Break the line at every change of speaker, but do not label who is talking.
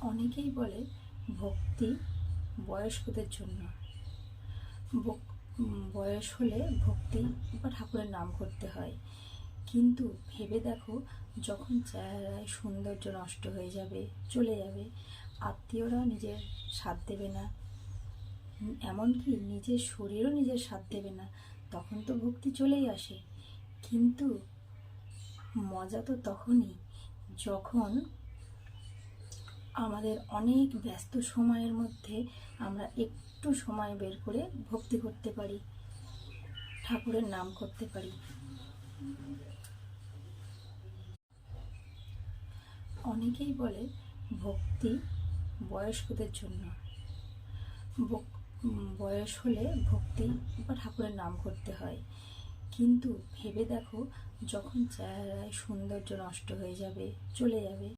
অনেকেই বলে ভক্তি বয়স্কদের জন্য। বয়স হলে ভক্তি বা ঠাকুরের নাম করতে হয়। কিন্তু ভেবে দেখো, যখন চেহারায় সৌন্দর্য নষ্ট হয়ে যাবে, চলে যাবে, আত্মীয়রা নিজের সাথ দেবে না। এমনকি নিজের শরীরও নিজের সাথ দেবে না। তখন তো ভক্তি চলেই আসে। কিন্তু মজা তো তখনই যখন আমাদের অনেক ব্যস্ত সময়ের মধ্যে আমরা একটু সময় বের করে ভক্তি করতে পারি, ঠাকুরের নাম করতে পারি। অনেকেই বলে ভক্তি বয়স্কদের জন্য। বয়স হলে ভক্তি বা ঠাকুরের নাম করতে হয়। কিন্তু ভেবে দেখো যখন চেহারায় সৌন্দর্য নষ্ট হয়ে যাবে, চলে যাবে।